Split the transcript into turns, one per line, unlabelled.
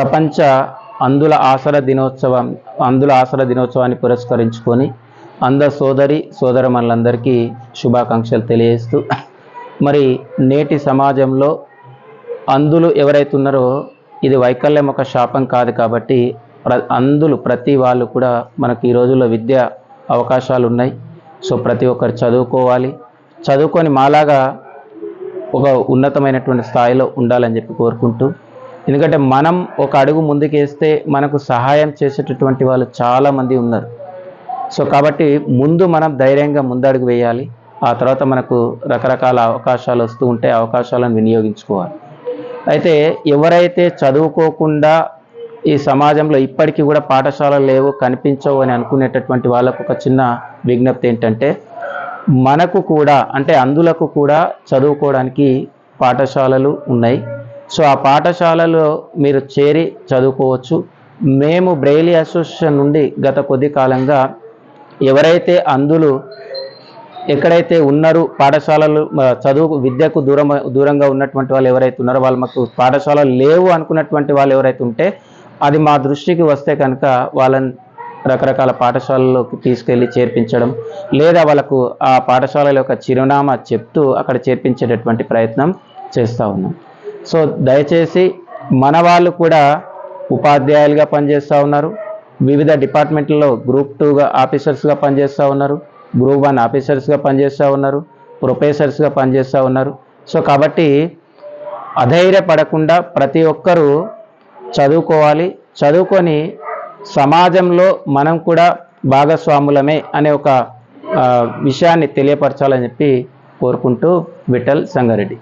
ప్రపంచ అందుల ఆసర దినోత్సవం అందుల ఆసర దినోత్సవాన్ని పురస్కరించుకొని అంద సోదరి సోదరమణులందరికీ శుభాకాంక్షలు తెలియజేస్తూ మరి నేటి సమాజంలో అందులు ఎవరైతే ఉన్నారో ఇది వైకల్యం ఒక శాపం కాదు కాబట్టి ప్ర అందులు ప్రతి వాళ్ళు కూడా మనకి ఈ రోజుల్లో విద్య అవకాశాలు ఉన్నాయి సో ప్రతి ఒక్కరు చదువుకోవాలి. చదువుకొని మాలాగా ఒక ఉన్నతమైనటువంటి స్థాయిలో ఉండాలని చెప్పి కోరుకుంటూ ఎందుకంటే మనం ఒక అడుగు ముందుకేస్తే మనకు సహాయం చేసేటటువంటి వాళ్ళు చాలామంది ఉన్నారు. సో కాబట్టి ముందు మనం ధైర్యంగా ముందడుగు వేయాలి. ఆ తర్వాత మనకు రకరకాల అవకాశాలు వస్తూ ఉంటే అవకాశాలను వినియోగించుకోవాలి. అయితే ఎవరైతే చదువుకోకుండా ఈ సమాజంలో ఇప్పటికీ కూడా పాఠశాలలు లేవు కనిపించవు అని అనుకునేటటువంటి వాళ్ళకు ఒక చిన్న విజ్ఞప్తి ఏంటంటే మనకు కూడా అంటే అందులకు కూడా చదువుకోవడానికి పాఠశాలలు ఉన్నాయి. సో ఆ పాఠశాలలో మీరు చేరి చదువుకోవచ్చు. మేము బ్రెయిలీ అసోసియేషన్ నుండి గత కొద్ది కాలంగా ఎవరైతే అందులు ఎక్కడైతే ఉన్నారు పాఠశాలలు చదువు విద్యకు దూరం దూరంగా ఉన్నటువంటి వాళ్ళు ఎవరైతే ఉన్నారో వాళ్ళు మాకు పాఠశాలలు లేవు అనుకున్నటువంటి వాళ్ళు ఎవరైతే ఉంటే అది మా దృష్టికి వస్తే కనుక వాళ్ళని రకరకాల పాఠశాలలోకి తీసుకెళ్ళి చేర్పించడం లేదా వాళ్ళకు ఆ పాఠశాలల యొక్క చిరునామా చెప్తూ అక్కడ చేర్పించేటటువంటి ప్రయత్నం చేస్తూ ఉన్నాం. సో దయచేసి మన వాళ్ళు కూడా ఉపాధ్యాయులుగా పనిచేస్తూ ఉన్నారు. వివిధ డిపార్ట్మెంట్లలో గ్రూప్ టూగా ఆఫీసర్స్గా పనిచేస్తూ ఉన్నారు. గ్రూప్ వన్ ఆఫీసర్స్గా పనిచేస్తూ ఉన్నారు. ప్రొఫెసర్స్గా పనిచేస్తూ ఉన్నారు. సో కాబట్టి అధైర్యపడకుండా ప్రతి ఒక్కరూ చదువుకోవాలి. చదువుకొని సమాజంలో మనం కూడా భాగస్వాములమే అనే ఒక విషయాన్ని తెలియపరచాలని చెప్పి కోరుకుంటూ విఠల్ సంగారెడ్డి.